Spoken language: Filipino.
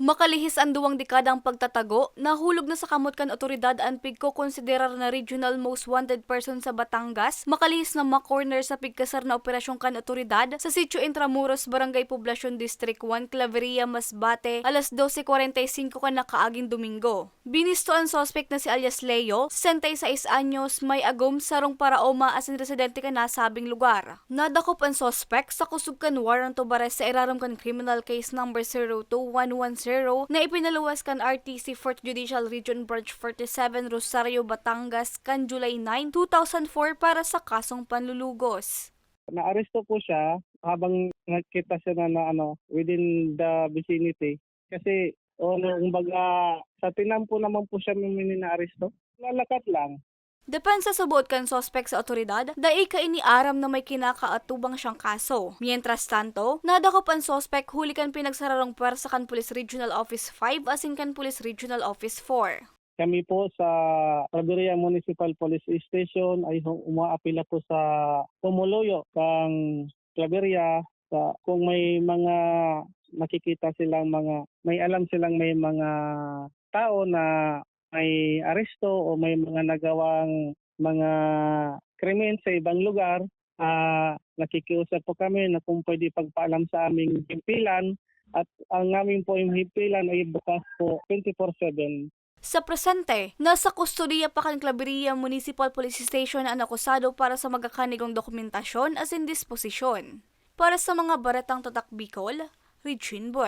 Makalihis ang duwang dekadang pagtatago, nahulog na sa kamot kan otoridad ang pigko konsiderar na regional most wanted person sa Batangas, makalihis na makorner sa pigkasar na operasyon kan otoridad sa Sitio Intramuros, Barangay Poblacion District 1, Claveria, Masbate, alas 12.45 kan nakaaging Domingo. Binisto ang suspect na si alias Leo, 66 anyos, may agom sarong paraoma as in residente ka nasabing lugar. Nadakop ang suspect sa kusog kan warrant of arrest sa iraram kan criminal case number 02110 na ipinaluwas kan RTC 4th Judicial Region Branch 47 Rosario, Batangas kan July 9, 2004 para sa kasong panlulugos. naaresto po siya habang nakita siya na, na ano within the vicinity kasi o kumbaga sa tinampo naman po siya may minaaresto lalakat lang Depensa sa buot kan sospek sa otoridad, dai ka iniaram na may kinakaatubang siyang kaso. Mientras tanto, nadakop ang sospek huli kan pinagsararong pwersa kan Police Regional Office 5 asin kan Police Regional Office 4. kami po sa Claveria Municipal Police Station ay umaapila po sa Tumuloyo kang Claveria sa kung may mga nakikita silang mga may alam silang may mga tao na may aresto o may mga nagawang mga krimen sa ibang lugar. Ah nakikiusap po kami na kung pwede pagpaalam sa aming himpilan. At ang aming po yung himpilan ay bukas po 24/7 Sa presente, nasa kustodiya pa kan Claveria Municipal Police Station ang akusado para sa magakanigong dokumentasyon as in disposisyon. Para sa mga baretang tatak Bicol, 会群不